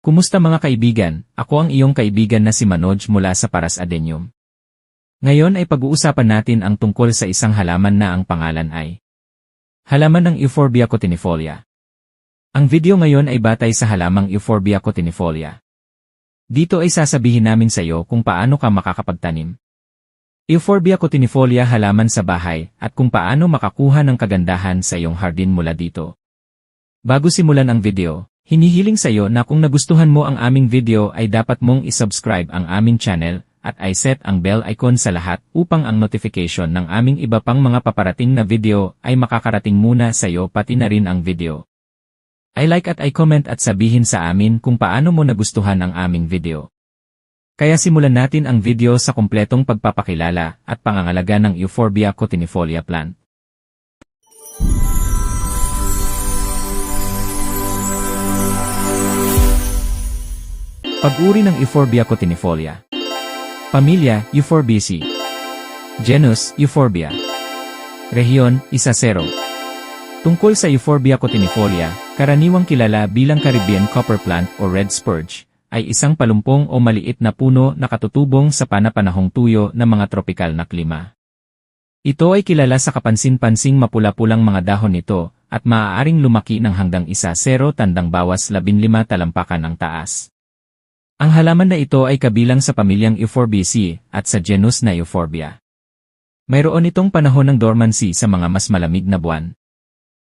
Kumusta mga kaibigan? Ako ang iyong kaibigan na si Manoj mula sa Paras Adenium. Ngayon ay pag-uusapan natin ang tungkol sa isang halaman na ang pangalan ay Halaman ng Euphorbia cotinifolia. Ang video ngayon ay batay sa halamang Euphorbia cotinifolia. Dito ay sasabihin namin sa iyo kung paano ka makakapagtanim. Euphorbia cotinifolia halaman sa bahay at kung paano makakuha ng kagandahan sa iyong hardin mula dito. Bago simulan ang video, hinihiling sa iyo na kung nagustuhan mo ang aming video ay dapat mong isubscribe ang aming channel at i-set ang bell icon sa lahat upang ang notification ng aming iba pang mga paparating na video ay makakarating muna sa iyo pati na rin ang video. I like at I comment at sabihin sa amin kung paano mo nagustuhan ang aming video. Kaya simulan natin ang video sa kumpletong pagpapakilala at pangangalaga ng Euphorbia cotinifolia plant. Pag-uri ng Euphorbia cotinifolia. Pamilya, Euphorbiaceae. Genus, Euphorbia. Rehiyon, Isacero. Tungkol sa Euphorbia cotinifolia, karaniwang kilala bilang Caribbean copper plant o red spurge, ay isang palumpong o maliit na puno na katutubong sa panapanahong tuyo ng mga tropikal na klima. Ito ay kilala sa kapansin-pansing mapula-pulang mga dahon nito at maaaring lumaki ng hanggang isa zero tandang bawas 15 talampakan ang taas. Ang halaman na ito ay kabilang sa pamilyang Euphorbiaceae at sa genus na Euphorbia. Mayroon itong panahon ng dormancy sa mga mas malamig na buwan.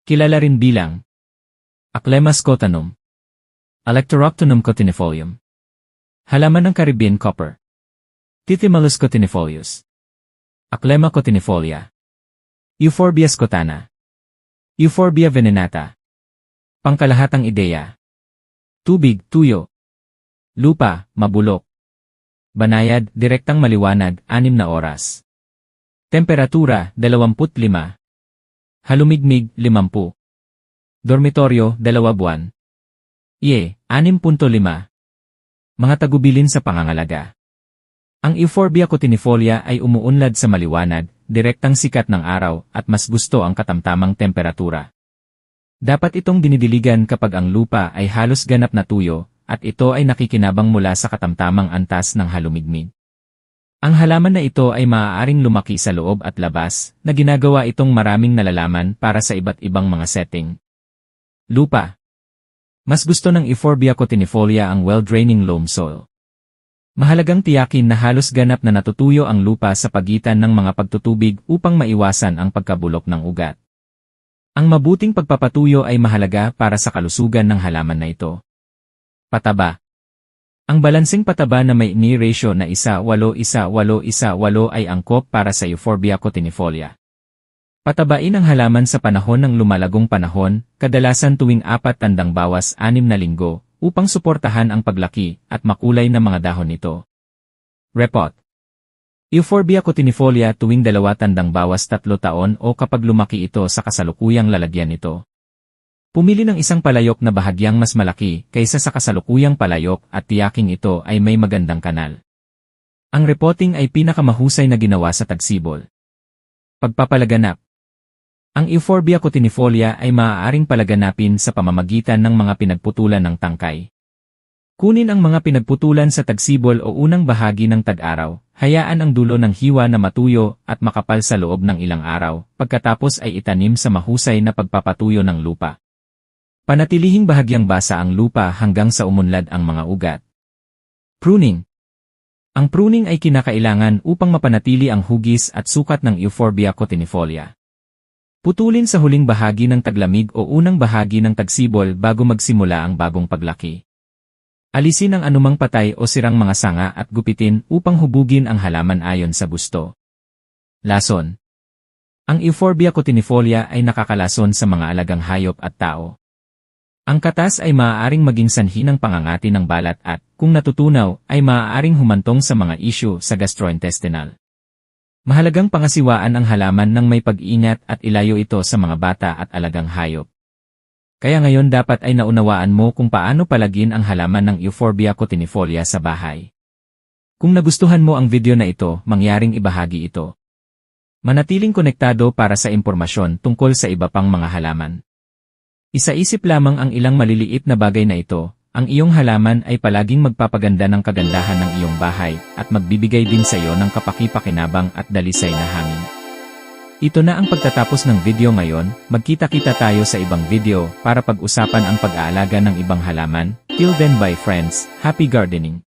Kilala rin bilang Aclema scotanum, Alectoroctonum cotinifolium. Halaman ng Caribbean copper. Tithimalus cotinifolius. Aclema cotinifolia. Euphorbia scotana. Euphorbia venenata. Pangkalahatang ideya. Tubig, tuyo. Lupa, mabulok. Banayad, direktang maliwanag, 6 na oras. Temperatura, 25. Halumigmig, 50. Dormitoryo, 2 buwan. Iye, 6.5. Mga tagubilin sa pangangalaga. Ang Euphorbia cotinifolia ay umuunlad sa maliwanag, direktang sikat ng araw at mas gusto ang katamtamang temperatura. Dapat itong dinidiligan kapag ang lupa ay halos ganap na tuyo at ito ay nakikinabang mula sa katamtamang antas ng halumigmig. Ang halaman na ito ay maaaring lumaki sa loob at labas, na ginagawa itong maraming nalalaman para sa iba't ibang mga setting. Lupa Mas gusto ng Euphorbia cotinifolia ang well-draining loam soil. Mahalagang tiyakin na halos ganap na natutuyo ang lupa sa pagitan ng mga pagtutubig upang maiwasan ang pagkabulok ng ugat. Ang mabuting pagpapatuyo ay mahalaga para sa kalusugan ng halaman na ito. Pataba. Ang balansing pataba na may ni ratio na isa walo isa walo isa walo ay angkop para sa Euphorbia cotinifolia. Patabain ang halaman sa panahon ng lumalagong panahon, kadalasan tuwing apat tandang bawas anim na linggo, upang suportahan ang paglaki at makulay na mga dahon nito. Repot. Euphorbia cotinifolia tuwing dalawa tandang bawas tatlo taon o kapag lumaki ito sa kasalukuyang lalagyan nito. Pumili ng isang palayok na bahagyang mas malaki kaysa sa kasalukuyang palayok at tiyaking ito ay may magandang kanal. Ang repotting ay pinakamahusay na ginawa sa tagsibol. Pagpapalaganap Ang Euphorbia cotinifolia ay maaaring palaganapin sa pamamagitan ng mga pinagputulan ng tangkay. Kunin ang mga pinagputulan sa tagsibol o unang bahagi ng tag-araw, hayaan ang dulo ng hiwa na matuyo at makapal sa loob ng ilang araw, pagkatapos ay itanim sa mahusay na pagpapatuyo ng lupa. Panatilihing bahagyang basa ang lupa hanggang sa umunlad ang mga ugat. Pruning Ang pruning ay kinakailangan upang mapanatili ang hugis at sukat ng Euphorbia cotinifolia. Putulin sa huling bahagi ng taglamig o unang bahagi ng tagsibol bago magsimula ang bagong paglaki. Alisin ang anumang patay o sirang mga sanga at gupitin upang hubugin ang halaman ayon sa gusto. Lason Ang Euphorbia cotinifolia ay nakakalason sa mga alagang hayop at tao. Ang katas ay maaaring maging sanhi ng pangangati ng balat at, kung natutunaw, ay maaaring humantong sa mga isyu sa gastrointestinal. Mahalagang pangasiwaan ang halaman ng may pag-ingat at ilayo ito sa mga bata at alagang hayop. Kaya ngayon dapat ay naunawaan mo kung paano palagin ang halaman ng Euphorbia cotinifolia sa bahay. Kung nagustuhan mo ang video na ito, mangyaring ibahagi ito. Manatiling konektado para sa impormasyon tungkol sa iba pang mga halaman. Isaisip lamang ang ilang maliliit na bagay na ito, Ang iyong halaman ay palaging magpapaganda ng kagandahan ng iyong bahay at magbibigay din sa iyo ng kapaki-pakinabang at dalisay na hangin. Ito na ang pagtatapos ng video ngayon, magkita-kita tayo sa ibang video para pag-usapan ang pag-aalaga ng ibang halaman. Till then bye friends, happy gardening!